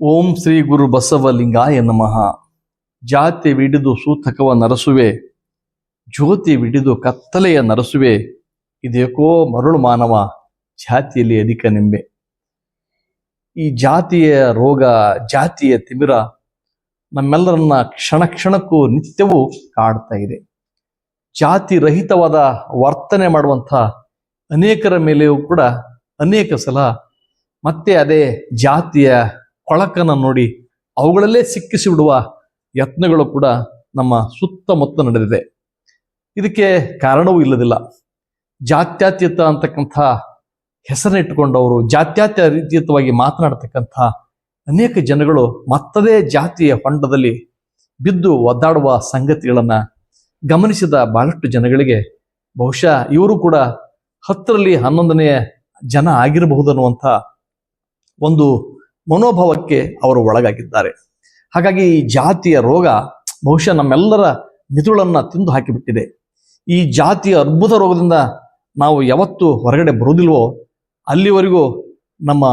ಓಂ ಶ್ರೀ ಗುರು ಬಸವಲಿಂಗಾಯ ನಮಃ. ಜಾತಿ ವಿಡಿದು ಸೂತಕವ ನರಸುವೆ, ಜ್ಯೋತಿ ವಿಡಿದು ಕತ್ತಲೆಯ ನರಸುವೆ, ಇದೇಕೋ ಮರುಳು ಮಾನವ, ಜಾತಿಯಲ್ಲಿ ಅಧಿಕ ನಿಂಬೆ. ಈ ಜಾತಿಯ ರೋಗ, ಜಾತಿಯ ತಿಮಿರ ನಮ್ಮೆಲ್ಲರನ್ನ ಕ್ಷಣ ಕ್ಷಣಕ್ಕೂ ನಿತ್ಯವೂ ಕಾಡ್ತಾ ಇದೆ. ಜಾತಿ ರಹಿತವಾದ ವರ್ತನೆ ಮಾಡುವಂಥ ಅನೇಕರ ಮೇಲೆಯೂ ಕೂಡ ಅನೇಕ ಸಲ ಮತ್ತೆ ಅದೇ ಜಾತಿಯ ಕೊಳಕನ್ನು ನೋಡಿ ಅವುಗಳಲ್ಲೇ ಸಿಕ್ಕಿಸಿ ಬಿಡುವ ಯತ್ನಗಳು ಕೂಡ ನಮ್ಮ ಸುತ್ತಮುತ್ತ ನಡೆದಿದೆ. ಇದಕ್ಕೆ ಕಾರಣವೂ ಇಲ್ಲದಿಲ್ಲ. ಜಾತ್ಯತೀತ ಅಂತಕ್ಕಂಥ ಹೆಸರನ್ನಿಟ್ಟುಕೊಂಡವರು ರೀತಿಯುತವಾಗಿ ಮಾತನಾಡತಕ್ಕಂಥ ಅನೇಕ ಜನಗಳು ಮತ್ತದೇ ಜಾತಿಯ ಹೊಂಡದಲ್ಲಿ ಬಿದ್ದು ಒದ್ದಾಡುವ ಸಂಗತಿಗಳನ್ನು ಗಮನಿಸಿದ ಬಹಳಷ್ಟು ಜನಗಳಿಗೆ ಬಹುಶಃ ಇವರು ಕೂಡ ಹತ್ತರಲ್ಲಿ ಹನ್ನೊಂದನೆಯ ಜನ ಆಗಿರಬಹುದು ಅನ್ನುವಂಥ ಒಂದು ಮನೋಭಾವಕ್ಕೆ ಅವರು ಒಳಗಾಗಿದ್ದಾರೆ. ಹಾಗಾಗಿ ಈ ಜಾತಿಯ ರೋಗ ಬಹುಶಃ ನಮ್ಮೆಲ್ಲರ ಮಿದುಳನ್ನ ತಿಂದು ಹಾಕಿಬಿಟ್ಟಿದೆ. ಈ ಜಾತಿಯ ಅದ್ಭುತ ರೋಗದಿಂದ ನಾವು ಯಾವತ್ತು ಹೊರಗಡೆ ಬರೋದಿಲ್ವೋ ಅಲ್ಲಿವರೆಗೂ ನಮ್ಮ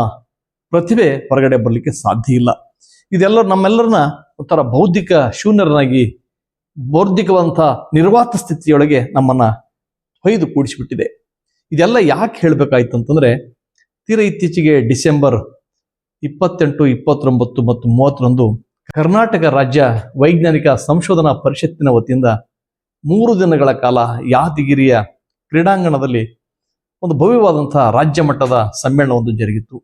ಪ್ರತಿಭೆ ಹೊರಗಡೆ ಬರಲಿಕ್ಕೆ ಸಾಧ್ಯ ಇಲ್ಲ. ಇದೆಲ್ಲ ನಮ್ಮೆಲ್ಲರನ್ನ ಒಂಥರ ಬೌದ್ಧಿಕ ಶೂನ್ಯರನ್ನಾಗಿ ಬೌದ್ಧಿಕವಂತ ನಿರ್ವಾತ ಸ್ಥಿತಿಯೊಳಗೆ ನಮ್ಮನ್ನ ಹೊಯ್ದು ಕೂಡಿಸಿಬಿಟ್ಟಿದೆ. ಇದೆಲ್ಲ ಯಾಕೆ ಹೇಳಬೇಕಾಯ್ತು ಅಂತಂದ್ರೆ ತೀರ ಇತ್ತೀಚೆಗೆ ಡಿಸೆಂಬರ್ ಇಪ್ಪತ್ತೆಂಟು, ಇಪ್ಪತ್ತೊಂಬತ್ತು ಮತ್ತು ಮೂವತ್ತರಂದು ಕರ್ನಾಟಕ ರಾಜ್ಯ ವೈಜ್ಞಾನಿಕ ಸಂಶೋಧನಾ ಪರಿಷತ್ತಿನ ವತಿಯಿಂದ ಮೂರು ದಿನಗಳ ಕಾಲ ಯಾದಗಿರಿಯ ಕ್ರೀಡಾಂಗಣದಲ್ಲಿ ಒಂದು ಭವ್ಯವಾದಂತಹ ರಾಜ್ಯ ಮಟ್ಟದ ಸಮ್ಮೇಳನವೊಂದು ಜರುಗಿತ್ತು.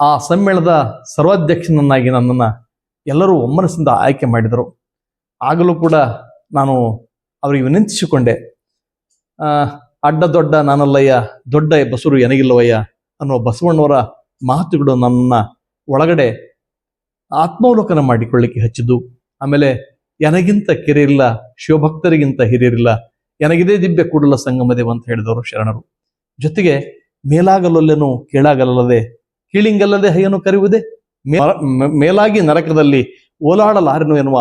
ಆ ಸಮ್ಮೇಳನದ ಸರ್ವಾಧ್ಯಕ್ಷನನ್ನಾಗಿ ನನ್ನನ್ನು ಎಲ್ಲರೂ ಒಮ್ಮನಸ್ಸಿಂದ ಆಯ್ಕೆ ಮಾಡಿದರು. ಆಗಲೂ ಕೂಡ ನಾನು ಅವರಿಗೆ ವಿನಂತಿಸಿಕೊಂಡೆ ಅಡ್ಡ ದೊಡ್ಡ ನಾನಲ್ಲಯ್ಯ, ದೊಡ್ಡ ಬಸರು ಎನಗಿಲ್ಲವಯ್ಯ ಅನ್ನುವ ಬಸವಣ್ಣವರ ಮಾತುಗಳು ನನ್ನ ಒಳಗಡೆ ಆತ್ಮಾವಲೋಕನ ಮಾಡಿಕೊಳ್ಳಿಕ್ಕೆ ಹಚ್ಚಿದ್ದು. ಆಮೇಲೆ ಎನಗಿಂತ ಕಿರಿಯಿಲ್ಲ, ಶಿವಭಕ್ತರಿಗಿಂತ ಹಿರಿಯರಿಲ್ಲ, ಎನಗಿದೇ ದಿಬ್ಬೆ ಕೂಡಲ ಸಂಗಮದೇವ ಅಂತ ಹೇಳಿದವರು ಶರಣರು. ಜೊತೆಗೆ ಮೇಲಾಗಲೊಲ್ಲೆನು ಕೀಳಾಗಲ್ಲದೆ ಕೀಳಿಂಗಲ್ಲದೆ ಹೈಯನ್ನು ಕರೆಯುವುದೇ? ಮೇಲಾಗಿ ನರಕದಲ್ಲಿ ಓಲಾಡಲಾರನು ಎನ್ನುವ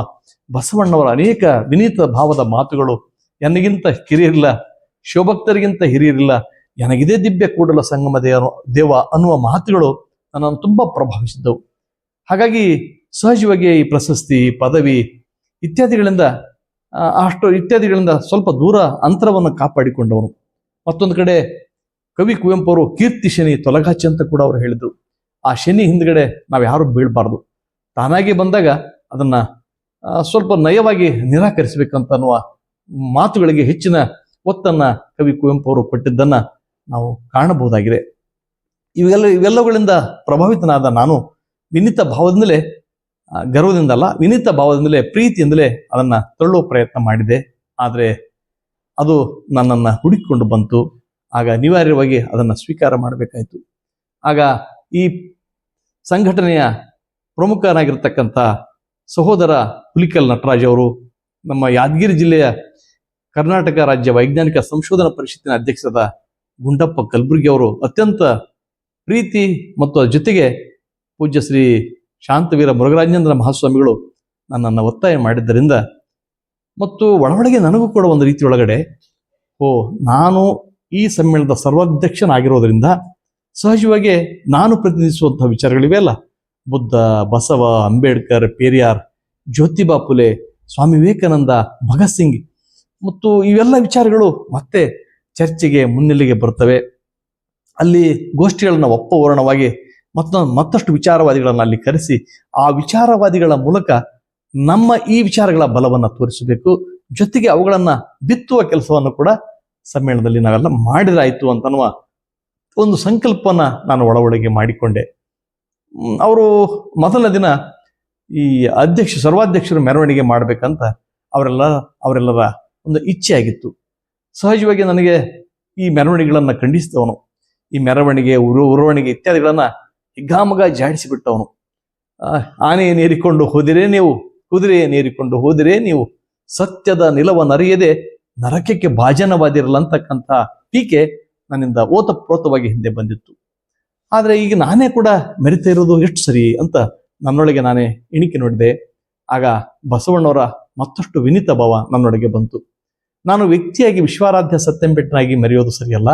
ಬಸವಣ್ಣವರ ಅನೇಕ ವಿನೀತ ಭಾವದ ಮಾತುಗಳು ಎನಗಿಂತ ಕಿರಿಯರಿಲ್ಲ ಶಿವಭಕ್ತರಿಗಿಂತ ಹಿರಿಯರಿಲ್ಲ ನನಗಿದೇ ದಿವ್ಯ ಕೂಡಲ ಸಂಗಮ ದೇವ ದೇವ ಅನ್ನುವ ಮಾತುಗಳು ನನ್ನನ್ನು ತುಂಬಾ ಪ್ರಭಾವಿಸಿದ್ದವು. ಹಾಗಾಗಿ ಸಹಜವಾಗಿ ಈ ಪ್ರಶಸ್ತಿ, ಪದವಿ ಇತ್ಯಾದಿಗಳಿಂದ ಅಷ್ಟು ಇತ್ಯಾದಿಗಳಿಂದ ಸ್ವಲ್ಪ ದೂರ ಅಂತರವನ್ನು ಕಾಪಾಡಿಕೊಂಡವನು. ಮತ್ತೊಂದು ಕಡೆ ಕವಿ ಕುವೆಂಪು ಅವರು ಕೀರ್ತಿ ಶನಿ ತೊಲಗಾಚಿ ಅಂತ ಕೂಡ ಅವರು ಹೇಳಿದರು. ಆ ಶನಿ ಹಿಂದ್ಗಡೆ ನಾವು ಯಾರು ಬೀಳ್ಬಾರ್ದು. ತಾನಾಗಿ ಬಂದಾಗ ಅದನ್ನ ಸ್ವಲ್ಪ ನಯವಾಗಿ ನಿರಾಕರಿಸಬೇಕಂತ ಅನ್ನುವ ಮಾತುಗಳಿಗೆ ಹೆಚ್ಚಿನ ಒತ್ತನ್ನ ಕವಿ ಕುವೆಂಪು ಅವರು ಕೊಟ್ಟಿದ್ದನ್ನ ನಾವು ಕಾಣಬಹುದಾಗಿದೆ. ಇವೆಲ್ಲ, ಇವೆಲ್ಲವುಗಳಿಂದ ಪ್ರಭಾವಿತನಾದ ನಾನು ವಿನೀತ ಭಾವದಿಂದಲೇ ಗರ್ವದಿಂದಲ್ಲ, ವಿನಿತ ಭಾವದಿಂದಲೇ, ಪ್ರೀತಿಯಿಂದಲೇ ಅದನ್ನ ತಳ್ಳುವ ಪ್ರಯತ್ನ ಮಾಡಿದೆ. ಆದರೆ ಅದು ನನ್ನನ್ನು ಹುಡುಕಿಕೊಂಡು ಬಂತು. ಆಗ ಅನಿವಾರ್ಯವಾಗಿ ಅದನ್ನು ಸ್ವೀಕಾರ ಮಾಡಬೇಕಾಯಿತು. ಆಗ ಈ ಸಂಘಟನೆಯ ಪ್ರಮುಖನಾಗಿರ್ತಕ್ಕಂಥ ಸಹೋದರ ಹುಲಿಕಲ್ ನಟರಾಜ್ ಅವರು, ನಮ್ಮ ಯಾದಗಿರಿ ಜಿಲ್ಲೆಯ ಕರ್ನಾಟಕ ರಾಜ್ಯ ವೈಜ್ಞಾನಿಕ ಸಂಶೋಧನಾ ಪರಿಷತ್ತಿನ ಅಧ್ಯಕ್ಷರಾದ ಗುಂಡಪ್ಪ ಕಲಬುರ್ಗಿ ಅವರು ಅತ್ಯಂತ ಪ್ರೀತಿ ಮತ್ತು ಅದರ ಜೊತೆಗೆ ಪೂಜ್ಯ ಶ್ರೀ ಶಾಂತವೀರ ಮುರುಘರಾಜೇಂದ್ರ ಮಹಾಸ್ವಾಮಿಗಳು ನನ್ನನ್ನು ಒತ್ತಾಯ ಮಾಡಿದ್ದರಿಂದ ಮತ್ತು ಒಳಗೊಳಗೆ ನನಗೂ ಕೂಡ ಒಂದು ರೀತಿ ಒಳಗಡೆ, ಓ, ನಾನು ಈ ಸಮ್ಮೇಳನದ ಸರ್ವಾಧ್ಯಕ್ಷನಾಗಿರೋದ್ರಿಂದ ಸಹಜವಾಗಿ ನಾನು ಪ್ರತಿನಿಧಿಸುವಂಥ ವಿಚಾರಗಳಿವೆ ಅಲ್ಲ. ಬುದ್ಧ, ಬಸವ, ಅಂಬೇಡ್ಕರ್, ಪೇರಿಯಾರ್, ಜ್ಯೋತಿಬಾ ಫುಲೆ ಸ್ವಾಮಿ ವಿವೇಕಾನಂದ, ಭಗತ್ ಸಿಂಗ್ ಮತ್ತು ಇವೆಲ್ಲ ವಿಚಾರಗಳು ಮತ್ತೆ ಚರ್ಚೆಗೆ ಮುನ್ನೆಲೆಗೆ ಬರ್ತವೆ ಅಲ್ಲಿ ಗೋಷ್ಠಿಗಳನ್ನ ಒಪ್ಪವರಣವಾಗಿ ಮತ್ತೊಂದು ಮತ್ತಷ್ಟು ವಿಚಾರವಾದಿಗಳನ್ನು ಅಲ್ಲಿ ಕರೆಸಿ ಆ ವಿಚಾರವಾದಿಗಳ ಮೂಲಕ ನಮ್ಮ ಈ ವಿಚಾರಗಳ ಬಲವನ್ನು ತೋರಿಸಬೇಕು. ಜೊತೆಗೆ ಅವುಗಳನ್ನು ಬಿತ್ತುವ ಕೆಲಸವನ್ನು ಕೂಡ ಸಮ್ಮೇಳನದಲ್ಲಿ ನಾವೆಲ್ಲ ಮಾಡಿದ್ರಾಯ್ತು ಅಂತನ್ನುವ ಒಂದು ಸಂಕಲ್ಪನ ನಾನು ಒಳಗೊಳಗೆ ಒಳಗೆ ಮಾಡಿಕೊಂಡೆ ಅವರು ಮೊದಲ ದಿನ ಈ ಅಧ್ಯಕ್ಷ, ಸರ್ವಾಧ್ಯಕ್ಷರು ಮೆರವಣಿಗೆ ಮಾಡಬೇಕಂತ ಅವರೆಲ್ಲ, ಅವರೆಲ್ಲರ ಒಂದು ಇಚ್ಛೆ ಆಗಿತ್ತು ಸಹಜವಾಗಿ ನನಗೆ ಈ ಮೆರವಣಿಗೆಗಳನ್ನ ಖಂಡಿಸಿದವನು. ಈ ಮೆರವಣಿಗೆ, ಉರು, ಉರವಣಿಗೆ ಇತ್ಯಾದಿಗಳನ್ನ ಹಿಗ್ಗಾಮಗ ಜಾಡಿಸಿಬಿಟ್ಟವನು. ನೇರಿಕೊಂಡು ಹೋದಿರೇ ನೀವು, ಕುದುರೆ ನೇರಿಕೊಂಡು ಹೋದಿರೇ ನೀವು, ಸತ್ಯದ ನಿಲವನ್ನರಿಯದೆ ನರಕಕ್ಕೆ ಭಾಜನವಾದಿರಲ್ಲ ಅಂತಕ್ಕಂಥ ಟೀಕೆ ನನ್ನಿಂದ ಓತಪ್ರೋತವಾಗಿ ಹಿಂದೆ ಬಂದಿತ್ತು. ಆದರೆ ಈಗ ನಾನೇ ಕೂಡ ಮೆರಿತಾ ಇರೋದು ಎಷ್ಟು ಸರಿ ಅಂತ ನನ್ನೊಳಗೆ ನಾನೇ ಇಣಿಕೆ ನೋಡಿದೆ. ಆಗ ಬಸವಣ್ಣವರ ಮತ್ತಷ್ಟು ವಿನೀತ ಭಾವ ನನ್ನೊಳಗೆ ಬಂತು. ನಾನು ವ್ಯಕ್ತಿಯಾಗಿ ವಿಶ್ವಾರಾಧ್ಯ ಸತ್ಯಂಬೆಟ್ಟನಾಗಿ ಮರೆಯೋದು ಸರಿಯಲ್ಲ,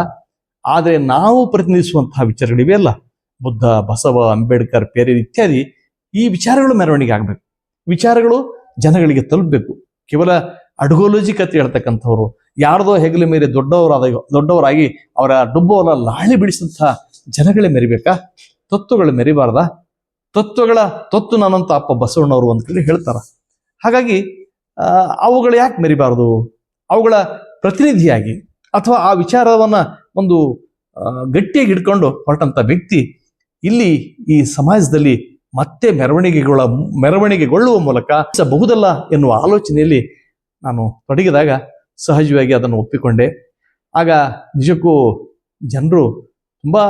ಆದರೆ ನಾವು ಪ್ರತಿನಿಧಿಸುವಂತಹ ವಿಚಾರಗಳಿವೆ ಅಲ್ಲ. ಬುದ್ಧ, ಬಸವ, ಅಂಬೇಡ್ಕರ್ ಪೇರೆ ಇತ್ಯಾದಿ ಈ ವಿಚಾರಗಳು ಮೆರವಣಿಗೆ ಆಗಬೇಕು. ವಿಚಾರಗಳು ಜನಗಳಿಗೆ ತಲುಪಬೇಕು. ಕೇವಲ ಅಡ್ಗೋಲಜಿ ಕತೆ ಹೇಳ್ತಕ್ಕಂಥವ್ರು, ಯಾರದೋ ಹೆಗಲ ಮೇಲೆ ದೊಡ್ಡವರಾದ, ದೊಡ್ಡವರಾಗಿ ಅವರ ಡುಬ್ಬವನ್ನ ಲಾಳಿ ಬಿಡಿಸಿದಂತಹ ಜನಗಳೇ ಮೆರಿಬೇಕಾ? ತತ್ವಗಳು ಮೆರಿಬಾರ್ದ? ತತ್ವಗಳ ತತ್ತು ನಾನಂತ ಅಪ್ಪ ಬಸವಣ್ಣವರು ಅಂತ ಹೇಳಿ ಹೇಳ್ತಾರ. ಹಾಗಾಗಿ ಅವುಗಳು ಯಾಕೆ ಮೆರಿಬಾರದು? ಅವುಗಳ ಪ್ರತಿನಿಧಿಯಾಗಿ ಅಥವಾ ಆ ವಿಚಾರವನ್ನ ಒಂದು ಗಟ್ಟಿಯಾಗಿ ಹಿಡ್ಕೊಂಡು ಹೊರಟಂತ ವ್ಯಕ್ತಿ ಇಲ್ಲಿ ಈ ಸಮಾಜದಲ್ಲಿ ಮತ್ತೆ ಮೆರವಣಿಗೆಗಳ, ಮೆರವಣಿಗೆಗೊಳ್ಳುವ ಮೂಲಕ ಬಹುದಲ್ಲ ಎನ್ನುವ ಆಲೋಚನೆಯಲ್ಲಿ ನಾನು ತೊಡಗಿದಾಗ ಸಹಜವಾಗಿ ಅದನ್ನು ಒಪ್ಪಿಕೊಂಡೆ. ಆಗ ನಿಜಕ್ಕೂ ಜನರು ತುಂಬಾ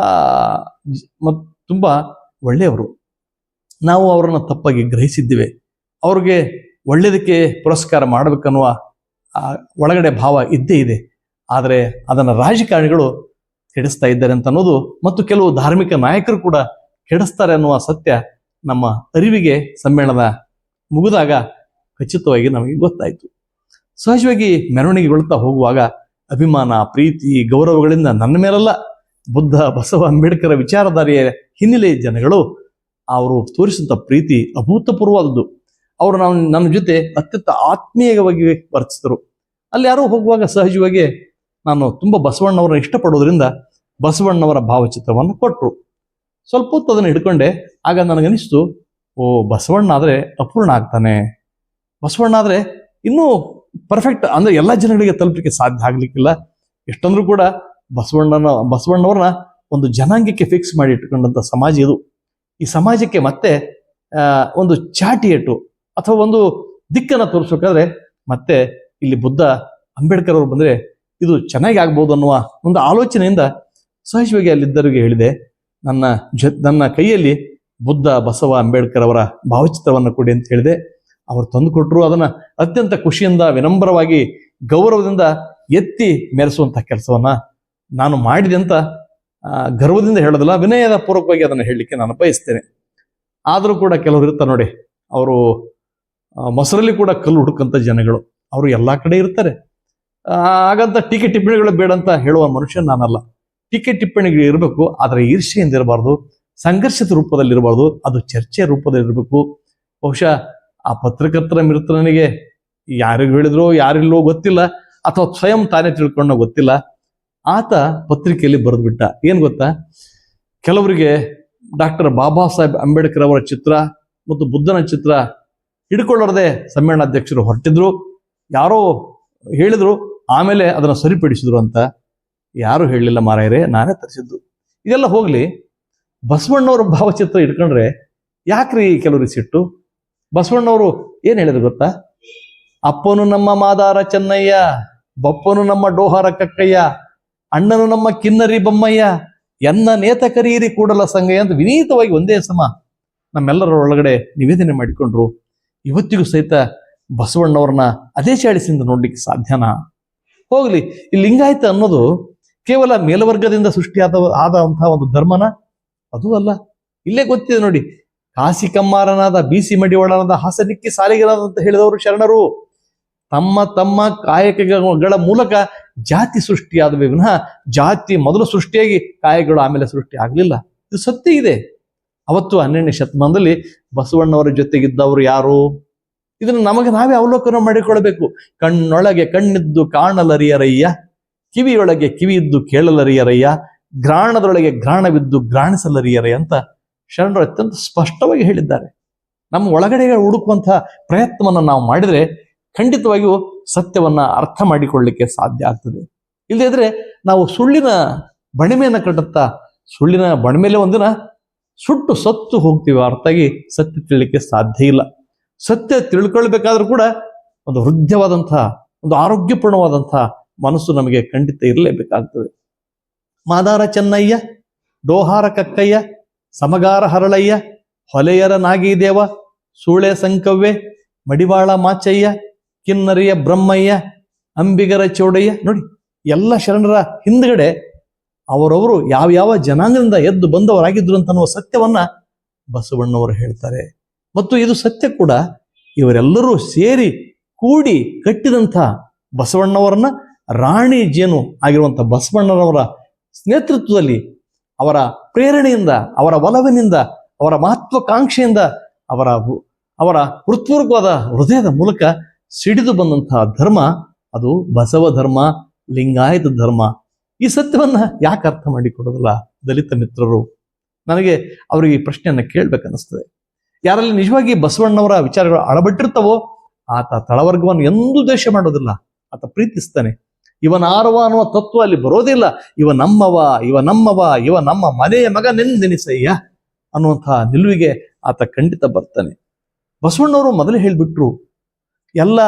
ಮತ್ತು ಮತ್, ತುಂಬಾ ಒಳ್ಳೆಯವರು. ನಾವು ಅವರನ್ನು ತಪ್ಪಾಗಿ ಗ್ರಹಿಸಿದ್ದೇವೆ. ಅವ್ರಿಗೆ ಒಳ್ಳೆಯದಕ್ಕೆ ಪುರಸ್ಕಾರ ಮಾಡಬೇಕನ್ನುವ ಒಳಗಡೆ ಭಾವ ಇದ್ದೇ ಇದೆ. ಆದರೆ ಅದನ್ನು ರಾಜಕಾರಣಿಗಳು ಕೆಡಿಸ್ತಾ ಇದ್ದಾರೆ ಅಂತ ಅನ್ನೋದು ಮತ್ತು ಕೆಲವು ಧಾರ್ಮಿಕ ನಾಯಕರು ಕೂಡ ಕೆಡಿಸ್ತಾರೆ ಅನ್ನುವ ಸತ್ಯ ನಮ್ಮ ಅರಿವಿಗೆ ಸಮ್ಮೇಳನ ಮುಗಿದಾಗ ಖಚಿತವಾಗಿ ನಮಗೆ ಗೊತ್ತಾಯಿತು. ಸಹಜವಾಗಿ ಮೆರವಣಿಗೆಗೊಳ್ತಾ ಹೋಗುವಾಗ ಅಭಿಮಾನ, ಪ್ರೀತಿ, ಗೌರವಗಳಿಂದ ನನ್ನ ಮೇಲಲ್ಲ, ಬುದ್ಧ, ಬಸವ, ಅಂಬೇಡ್ಕರ್ ವಿಚಾರಧಾರೆಯ ಹಿನ್ನೆಲೆ ಜನಗಳು ಅವರು ತೋರಿಸಿದ ಪ್ರೀತಿ ಅಭೂತಪೂರ್ವವಾದದ್ದು. ಅವರು ನಾವು ನನ್ನ ಜೊತೆ ಅತ್ಯಂತ ಆತ್ಮೀಯವಾಗಿ ವರ್ತಿಸಿದರು. ಅಲ್ಲಿ ಯಾರೋ ಹೋಗುವಾಗ ಸಹಜವಾಗಿ ನಾನು ತುಂಬ ಬಸವಣ್ಣವರನ್ನ ಇಷ್ಟಪಡೋದ್ರಿಂದ ಬಸವಣ್ಣವರ ಭಾವಚಿತ್ರವನ್ನು ಕೊಟ್ಟರು. ಸ್ವಲ್ಪ ಹೊತ್ತು ಅದನ್ನು ಹಿಡ್ಕೊಂಡೆ, ಆಗ ನನಗನಿಸ್ತು, ಓ, ಬಸವಣ್ಣ ಆದರೆ ಅಪೂರ್ಣ ಆಗ್ತಾನೆ. ಬಸವಣ್ಣ ಆದರೆ ಇನ್ನೂ ಪರ್ಫೆಕ್ಟ್ ಅಂದ್ರೆ ಎಲ್ಲ ಜನಗಳಿಗೆ ತಲುಪಲಿಕ್ಕೆ ಸಾಧ್ಯ ಆಗ್ಲಿಕ್ಕಿಲ್ಲ. ಎಷ್ಟಂದ್ರೂ ಕೂಡ ಬಸವಣ್ಣನ, ಬಸವಣ್ಣವ್ರನ್ನ ಒಂದು ಜನಾಂಗಕ್ಕೆ ಫಿಕ್ಸ್ ಮಾಡಿ ಇಟ್ಕೊಂಡಂಥ ಸಮಾಜ ಇದು. ಈ ಸಮಾಜಕ್ಕೆ ಮತ್ತೆ ಒಂದು ಚಾಟಿಯೇಟು ಅಥವಾ ಒಂದು ದಿಕ್ಕನ್ನು ತೋರಿಸ್ಬೇಕಾದ್ರೆ ಮತ್ತೆ ಇಲ್ಲಿ ಬುದ್ಧ ಅಂಬೇಡ್ಕರ್ ಅವರು ಬಂದರೆ ಇದು ಚೆನ್ನಾಗಿ ಆಗ್ಬೋದು ಅನ್ನುವ ಒಂದು ಆಲೋಚನೆಯಿಂದ ಸಹಜವಾಗಿ ಅಲ್ಲಿದ್ದವರಿಗೆ ಹೇಳಿದೆ. ನನ್ನ ಜ, ನನ್ನ ಕೈಯಲ್ಲಿ ಬುದ್ಧ, ಬಸವ, ಅಂಬೇಡ್ಕರ್ ಅವರ ಭಾವಚಿತ್ರವನ್ನು ಕೊಡಿ ಅಂತ ಹೇಳಿದೆ. ಅವರು ತಂದುಕೊಟ್ಟರು ಅದನ್ನು ಅತ್ಯಂತ ಖುಷಿಯಿಂದ, ವಿನಮ್ರವಾಗಿ, ಗೌರವದಿಂದ ಎತ್ತಿ ಮೆರೆಸುವಂಥ ಕೆಲಸವನ್ನ ನಾನು ಮಾಡಿದೆ ಅಂತ ಗರ್ವದಿಂದ ಹೇಳೋದಿಲ್ಲ, ವಿನಯದ ಪೂರ್ವಕವಾಗಿ ಅದನ್ನು ಹೇಳಲಿಕ್ಕೆ ನಾನು ಬಯಸ್ತೇನೆ. ಆದರೂ ಕೂಡ ಕೆಲವರು ಇರ್ತಾರೆ ನೋಡಿ, ಅವರು ಮೊಸರಲ್ಲಿ ಕೂಡ ಕಲ್ಲು ಹುಡುಕಂತ ಜನಗಳು. ಅವರು ಎಲ್ಲ ಕಡೆ ಇರ್ತಾರೆ. ಹಾಗಂತ ಟೀಕೆ ಟಿಪ್ಪಣಿಗಳು ಬೇಡ ಅಂತ ಹೇಳುವ ಮನುಷ್ಯ ನಾನಲ್ಲ. ಟೀಕೆ ಟಿಪ್ಪಣಿಗಳು ಇರಬೇಕು, ಆದರೆ ಈರ್ಷೆಯಿಂದ ಇರಬಾರ್ದು ಸಂಘರ್ಷದ ರೂಪದಲ್ಲಿ ಇರಬಾರ್ದು, ಅದು ಚರ್ಚೆ ರೂಪದಲ್ಲಿ ಇರಬೇಕು. ಬಹುಶಃ ಆ ಪತ್ರಕರ್ತರ ಮಿತ್ರನಿಗೆ ಯಾರಿಗೂ ಹೇಳಿದ್ರು, ಯಾರಿಲ್ಲೋ ಗೊತ್ತಿಲ್ಲ, ಅಥವಾ ಸ್ವಯಂ ತಾನೇ ತಿಳ್ಕೊಂಡೋ ಗೊತ್ತಿಲ್ಲ. ಆತ ಪತ್ರಿಕೆಯಲ್ಲಿ ಬರೆದ್ಬಿಟ್ಟ. ಏನು ಗೊತ್ತಾ? ಕೆಲವರಿಗೆ ಡಾಕ್ಟರ್ ಬಾಬಾ ಸಾಹೇಬ್ ಅಂಬೇಡ್ಕರ್ ಅವರ ಚಿತ್ರ, ಮತ್ತು ಬುದ್ಧನ ಚಿತ್ರ ಹಿಡ್ಕೊಳ್ಳೋರದೆ ಸಮ್ಮೇಳನಾಧ್ಯಕ್ಷರು ಹೊರಟಿದ್ರು. ಯಾರೋ ಹೇಳಿದ್ರು, ಆಮೇಲೆ ಅದನ್ನು ಸರಿಪಡಿಸಿದ್ರು ಅಂತ ಯಾರು ಹೇಳಲಿಲ್ಲ ಮಾರಾಯರೇ, ನಾನೇ ತರಿಸಿದ್ದು. ಇದೆಲ್ಲ ಹೋಗ್ಲಿ, ಬಸವಣ್ಣವ್ರ ಭಾವಚಿತ್ರ ಇಟ್ಕೊಂಡ್ರೆ ಯಾಕ್ರಿ ಕೆಲವರಿಗೆ ಸಿಟ್ಟು? ಬಸವಣ್ಣವರು ಏನ್ ಹೇಳಿದ್ರು ಗೊತ್ತಾ? ಅಪ್ಪನು ನಮ್ಮ ಮಾದಾರ ಚೆನ್ನಯ್ಯ, ಬಪ್ಪನು ನಮ್ಮ ಡೋಹಾರ ಕಕ್ಕಯ್ಯ, ಅಣ್ಣನು ನಮ್ಮ ಕಿನ್ನರಿ ಬೊಮ್ಮಯ್ಯ, ಎನ್ನ ನೇತ ಕರೀರಿ ಕೂಡಲ ಸಂಗಯ್ಯ ಅಂತ ವಿನೀತವಾಗಿ ಒಂದೇ ಸಮ ನಮ್ಮೆಲ್ಲರ ಒಳಗಡೆ ನಿವೇದನೆ ಮಾಡಿಕೊಂಡ್ರು. ಇವತ್ತಿಗೂ ಸಹಿತ ಬಸವಣ್ಣವ್ರನ್ನ ಅದೇ ಚಾಳಿಸಿಂದ ನೋಡ್ಲಿಕ್ಕೆ ಸಾಧ್ಯನಾ? ಹೋಗ್ಲಿ, ಈ ಲಿಂಗಾಯತ ಅನ್ನೋದು ಕೇವಲ ಮೇಲ್ವರ್ಗದಿಂದ ಸೃಷ್ಟಿಯಾದ ಆದಂತಹ ಒಂದು ಧರ್ಮನ? ಅದು ಅಲ್ಲ. ಇಲ್ಲೇ ಗೊತ್ತಿದೆ ನೋಡಿ, ಕಾಸಿ ಕಮ್ಮಾರನಾದ, ಬೀಸಿ ಮಡಿವಾಳನಾದ ಹಾಸನಿಕ್ಕಿ ಸಾಲಿಗರಾದ ಅಂತ ಹೇಳಿದವರು ಶರಣರು. ತಮ್ಮ ತಮ್ಮ ಕಾಯಕಗಳ ಮೂಲಕ ಜಾತಿ ಸೃಷ್ಟಿಯಾದ ವಿನಃ ಜಾತಿ ಮೊದಲು ಸೃಷ್ಟಿಯಾಗಿ ಕಾಯಗಳು ಆಮೇಲೆ ಸೃಷ್ಟಿ ಆಗಲಿಲ್ಲ. ಇದು ಸತ್ಯ ಇದೆ. ಅವತ್ತು ಹನ್ನೆರಡನೇ ಶತಮಾನದಲ್ಲಿ ಬಸವಣ್ಣವರ ಜೊತೆಗಿದ್ದವರು ಯಾರು? ಇದನ್ನು ನಮಗೆ ನಾವೇ ಅವಲೋಕನ ಮಾಡಿಕೊಳ್ಬೇಕು. ಕಣ್ಣೊಳಗೆ ಕಣ್ಣಿದ್ದು ಕಾಣಲರಿಯರಯ್ಯ, ಕಿವಿಯೊಳಗೆ ಕಿವಿಯಿದ್ದು ಕೇಳಲರಿಯರಯ್ಯ ಗ್ರಾಣದೊಳಗೆ ಗ್ರಾಣವಿದ್ದು ಗ್ರಾಣಿಸಲರಿಯರೇ ಅಂತ ಶರಣರು ಅತ್ಯಂತ ಸ್ಪಷ್ಟವಾಗಿ ಹೇಳಿದ್ದಾರೆ. ನಮ್ಮ ಒಳಗಡೆ ಹುಡುಕುವಂತಹ ಪ್ರಯತ್ನವನ್ನು ನಾವು ಮಾಡಿದರೆ ಖಂಡಿತವಾಗಿಯೂ ಸತ್ಯವನ್ನ ಅರ್ಥ ಮಾಡಿಕೊಳ್ಳಲಿಕ್ಕೆ ಸಾಧ್ಯ ಆಗ್ತದೆ. ಇಲ್ಲದೇ ಇದ್ರೆ ನಾವು ಸುಳ್ಳಿನ ಬಣಿಮೆಯನ್ನು ಕಟ್ಟುತ್ತಾ ಸುಳ್ಳಿನ ಬಣಮೇಲೆ ಒಂದಿನ ಸುಟ್ಟು ಸತ್ತು ಹೋಗ್ತೀವಿ. ಹೊರತಾಗಿ ಸತ್ಯ ತಿಳಿಲಿಕ್ಕೆ ಸಾಧ್ಯ ಇಲ್ಲ. ಸತ್ಯ ತಿಳ್ಕೊಳ್ಬೇಕಾದ್ರೂ ಕೂಡ ಒಂದು ಹೃದಯವಾದಂತಹ ಒಂದು ಆರೋಗ್ಯಪೂರ್ಣವಾದಂತಹ ಮನಸ್ಸು ನಮಗೆ ಖಂಡಿತ ಇರಲೇಬೇಕಾಗ್ತದೆ. ಮಾದಾರ ಚೆನ್ನಯ್ಯ, ಡೋಹಾರ ಕಕ್ಕಯ್ಯ, ಸಮಗಾರ ಹರಳಯ್ಯ, ಹೊಲೆಯರ ನಾಗಿದೇವ, ಸೂಳೆ ಸಂಕವ್ವೆ ಮಡಿವಾಳ ಮಾಚಯ್ಯ, ಕಿನ್ನರಿಯ ಬ್ರಹ್ಮಯ್ಯ, ಅಂಬಿಗರ ಚೌಡಯ್ಯ. ನೋಡಿ, ಎಲ್ಲ ಶರಣರ ಹಿಂದ್ಗಡೆ ಅವರವರು ಯಾವ ಯಾವ ಜನಾಂಗದಿಂದ ಎದ್ದು ಬಂದವರಾಗಿದ್ರು ಅಂತ ಅನ್ನೋ ಸತ್ಯವನ್ನ ಬಸವಣ್ಣವರು ಹೇಳ್ತಾರೆ. ಮತ್ತು ಇದು ಸತ್ಯ ಕೂಡ ಇವರೆಲ್ಲರೂ ಸೇರಿ ಕೂಡಿ ಕಟ್ಟಿದಂಥ ಬಸವಣ್ಣವರನ್ನ ರಾಣಿ ಜೇನು ಆಗಿರುವಂಥ ಬಸವಣ್ಣನವರ ನೇತೃತ್ವದಲ್ಲಿ ಅವರ ಪ್ರೇರಣೆಯಿಂದ, ಅವರ ಒಲವಿನಿಂದ, ಅವರ ಮಹತ್ವಾಕಾಂಕ್ಷೆಯಿಂದ ಅವರ ಅವರ ಹೃತ್ಪೂರ್ವಕವಾದ ಹೃದಯದ ಮೂಲಕ ಸಿಡಿದು ಬಂದಂತಹ ಧರ್ಮ ಅದು ಬಸವ ಧರ್ಮ, ಲಿಂಗಾಯತ ಧರ್ಮ. ಈ ಸತ್ಯವನ್ನ ಯಾಕೆ ಅರ್ಥ ಮಾಡಿಕೊಡೋದಿಲ್ಲ? ದಲಿತ ಮಿತ್ರರು, ನನಗೆ ಅವರಿಗೆ ಈ ಪ್ರಶ್ನೆಯನ್ನ ಕೇಳ್ಬೇಕನ್ನಿಸ್ತದೆ. ಯಾರಲ್ಲಿ ನಿಜವಾಗಿ ಬಸವಣ್ಣವರ ವಿಚಾರಗಳು ಅಳಬಟ್ಟಿರ್ತಾವೋ ಆತ ತಳವರ್ಗವನ್ನು ಎಂದೂ ದ್ವೇಷ ಮಾಡೋದಿಲ್ಲ. ಆತ ಪ್ರೀತಿಸ್ತಾನೆ. ಇವನಾರವ ಅನ್ನುವ ತತ್ವ ಅಲ್ಲಿ ಬರೋದಿಲ್ಲ ಇವ ನಮ್ಮವ ಇವ ನಮ್ಮವ, ಇವ ನಮ್ಮ ಮನೆಯ ಮಗ ನೆನ್ನೆನಿಸಯ್ಯ ಅನ್ನುವಂತಹ ನಿಲುವಿಗೆ ಆತ ಖಂಡಿತ ಬರ್ತಾನೆ. ಬಸವಣ್ಣವರು ಮೊದಲೇ ಹೇಳಿಬಿಟ್ರು, ಎಲ್ಲ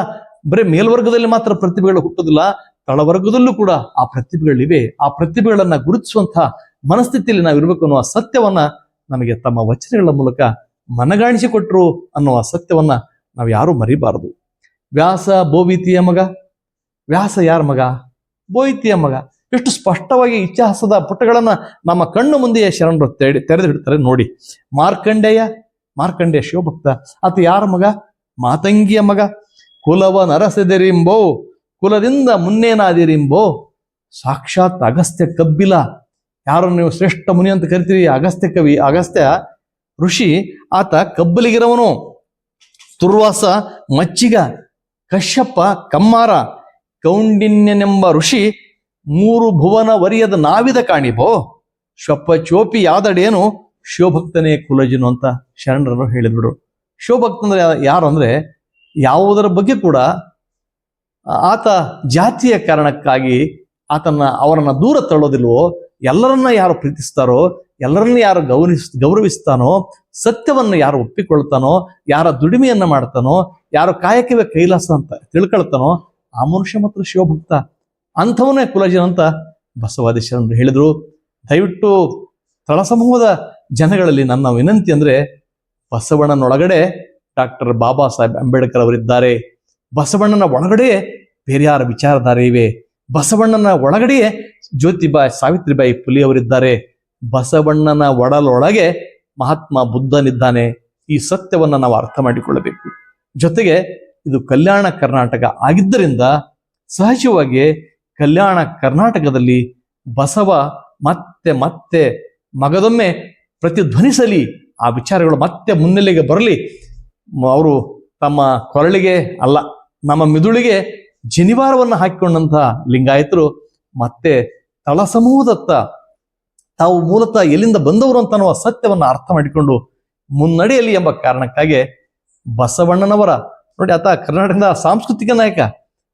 ಬರೀ ಮೇಲ್ವರ್ಗದಲ್ಲಿ ಮಾತ್ರ ಪ್ರತಿಭೆಗಳು ಹುಟ್ಟೋದಿಲ್ಲ ತಳವರ್ಗದಲ್ಲೂ ಕೂಡ ಆ ಪ್ರತಿಭೆಗಳಿವೆ. ಆ ಪ್ರತಿಭೆಗಳನ್ನ ಗುರುತಿಸುವಂತಹ ಮನಸ್ಥಿತಿಯಲ್ಲಿ ನಾವು ಇರಬೇಕು ಅನ್ನುವ ಸತ್ಯವನ್ನ ನಮಗೆ ತಮ್ಮ ವಚನಗಳ ಮೂಲಕ ಮನಗಾಣಿಸಿಕೊಟ್ರು ಅನ್ನುವ ಸತ್ಯವನ್ನ ನಾವು ಯಾರು ಮರಿಬಾರದು. ವ್ಯಾಸ ಬೋವಿತಿಯ ಮಗ, ವ್ಯಾಸ ಯಾರ ಮಗ? ಬೋಯಿತಿಯ ಮಗ. ಎಷ್ಟು ಸ್ಪಷ್ಟವಾಗಿ ಇತಿಹಾಸದ ಪುಟಗಳನ್ನ ನಮ್ಮ ಕಣ್ಣು ಮುಂದೆಯೇ ಶರಣರು ತೆರೆ, ತೆರೆದು ಹಿಡ್ತಾರೆ ನೋಡಿ. ಮಾರ್ಕಂಡೇಯ ಮಾರ್ಕಂಡೇಯ ಶಿವಭಕ್ತ. ಆತ ಯಾರ ಮಗ? ಮಾತಂಗಿಯ ಮಗ. ಕುಲವ ನರಸೆದೆರಿಂಬೋ ಕುಲದಿಂದ ಮುನ್ನೇನಾದಿರಿಂಬೋ ಸಾಕ್ಷಾತ್ ಅಗಸ್ತ್ಯ ಕಬ್ಬಿಲ. ಯಾರು ನೀವು ಶ್ರೇಷ್ಠ ಮುನಿ ಅಂತ ಕರಿತೀರಿ? ಅಗಸ್ತ್ಯ ಕವಿ, ಅಗಸ್ತ್ಯ ಋಷಿ. ಆತ ಕಬ್ಬಲಿಗಿರವನು. ತುರ್ವಾಸ, ಮಚ್ಚಿಗ, ಕಶ್ಯಪ, ಕಮ್ಮಾರ ಕೌಂಡಿನ್ಯನೆಂಬ ಋಷಿ ಮೂರು ಭುವನ ವರಿಯದ ನಾವಿದ ಕಾಣಿಬೋ ಶಪ್ಪ ಚೋಪಿ ಯಾದಡೇನು? ಶಿವಭಕ್ತನೇ ಕುಲಜಿನು ಅಂತ ಶರಣರನ್ನು ಹೇಳಿದ್ರು. ಶಿವಭಕ್ತ ಅಂದ್ರೆ ಯಾರು ಅಂದ್ರೆ ಯಾವುದರ ಬಗ್ಗೆ ಕೂಡ ಆತ ಜಾತಿಯ ಕಾರಣಕ್ಕಾಗಿ ಆತನ ಅವರನ್ನ ದೂರ ತಳ್ಳೋದಿಲ್ವೋ, ಎಲ್ಲರನ್ನ ಯಾರು ಪ್ರೀತಿಸ್ತಾರೋ, ಎಲ್ಲರನ್ನ ಯಾರು ಗೌರವಿಸ್ ಗೌರವಿಸ್ತಾನೋ, ಸತ್ಯವನ್ನ ಯಾರು ಒಪ್ಪಿಕೊಳ್ತಾನೋ, ಯಾರ ದುಡಿಮೆಯನ್ನ ಮಾಡ್ತಾನೋ, ಯಾರು ಕಾಯಕವೇ ಕೈಲಾಸ ಅಂತ ತಿಳ್ಕೊಳ್ತಾನೋ, ಆ ಮನುಷ್ಯ ಮಾತ್ರ ಶಿವಭಕ್ತ. ಅಂಥವನ್ನೇ ಕುಲಜನ ಅಂತ ಬಸವಾದೀಶರನ್ನು ಹೇಳಿದ್ರು. ದಯವಿಟ್ಟು ತಳ ಸಮೂಹದ ಜನಗಳಲ್ಲಿ ನನ್ನ ವಿನಂತಿ ಅಂದ್ರೆ ಬಸವಣ್ಣನೊಳಗಡೆ ಡಾಕ್ಟರ್ ಬಾಬಾ ಸಾಹೇಬ್ ಅಂಬೇಡ್ಕರ್ ಅವರಿದ್ದಾರೆ. ಬಸವಣ್ಣನ ಒಳಗಡೆ ಬೇರೆ ಯಾರ ವಿಚಾರಧಾರೆ ಇವೆ. ಬಸವಣ್ಣನ ಒಳಗಡೆಯೇ ಜ್ಯೋತಿಬಾಯಿ ಸಾವಿತ್ರಿಬಾಯಿ ಪುಲಿ ಅವರಿದ್ದಾರೆ. ಬಸವಣ್ಣನ ಒಡಲೊಳಗೆ ಮಹಾತ್ಮ ಬುದ್ಧನಿದ್ದಾನೆ. ಈ ಸತ್ಯವನ್ನ ನಾವು ಅರ್ಥ ಮಾಡಿಕೊಳ್ಳಬೇಕು. ಜೊತೆಗೆ ಇದು ಕಲ್ಯಾಣ ಕರ್ನಾಟಕ ಆಗಿದ್ದರಿಂದ ಸಹಜವಾಗಿ ಕಲ್ಯಾಣ ಕರ್ನಾಟಕದಲ್ಲಿ ಬಸವ ಮತ್ತೆ ಮತ್ತೆ ಮಗದೊಮ್ಮೆ ಪ್ರತಿಧ್ವನಿಸಲಿ, ಆ ವಿಚಾರಗಳು ಮತ್ತೆ ಮುನ್ನೆಲೆಗೆ ಬರಲಿ. ಅವರು ತಮ್ಮ ಕೊರಳಿಗೆ ಅಲ್ಲ ನಮ್ಮ ಮಿದುಳಿಗೆ ಜನಿವಾರವನ್ನು ಹಾಕಿಕೊಂಡಂತಹ ಲಿಂಗಾಯತರು ಮತ್ತೆ ತಳ ಸಮೂಹದತ್ತ ತಾವು ಮೂಲತಃ ಎಲ್ಲಿಂದ ಬಂದವರು ಅಂತ ಅನ್ನುವ ಸತ್ಯವನ್ನು ಅರ್ಥ ಮಾಡಿಕೊಂಡು ಮುನ್ನಡೆಯಲಿ ಎಂಬ ಕಾರಣಕ್ಕಾಗಿ ಬಸವಣ್ಣನವರ, ನೋಡಿ ಆತ ಕರ್ನಾಟಕದ ಸಾಂಸ್ಕೃತಿಕ ನಾಯಕ,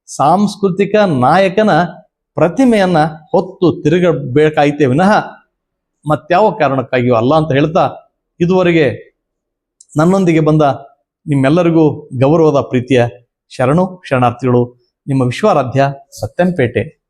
ಸಾಂಸ್ಕೃತಿಕ ನಾಯಕನ ಪ್ರತಿಮೆಯನ್ನ ಹೊತ್ತು ತಿರುಗಬೇಕಾಯಿತೇ ವಿನಃ ಮತ್ಯಾವ ಕಾರಣಕ್ಕಾಗಿಯೂ ಅಲ್ಲ ಅಂತ ಹೇಳ್ತಾ ಇದುವರೆಗೆ ನನ್ನೊಂದಿಗೆ ಬಂದ ನಿಮ್ಮೆಲ್ಲರಿಗೂ ಗೌರವದ ಪ್ರೀತಿಯ ಶರಣು ಶರಣಾರ್ಥಿಗಳು ನಿಮ್ಮ ವಿಶ್ವಾರಾಧ್ಯ ಸತ್ಯಂಪೇಟೆ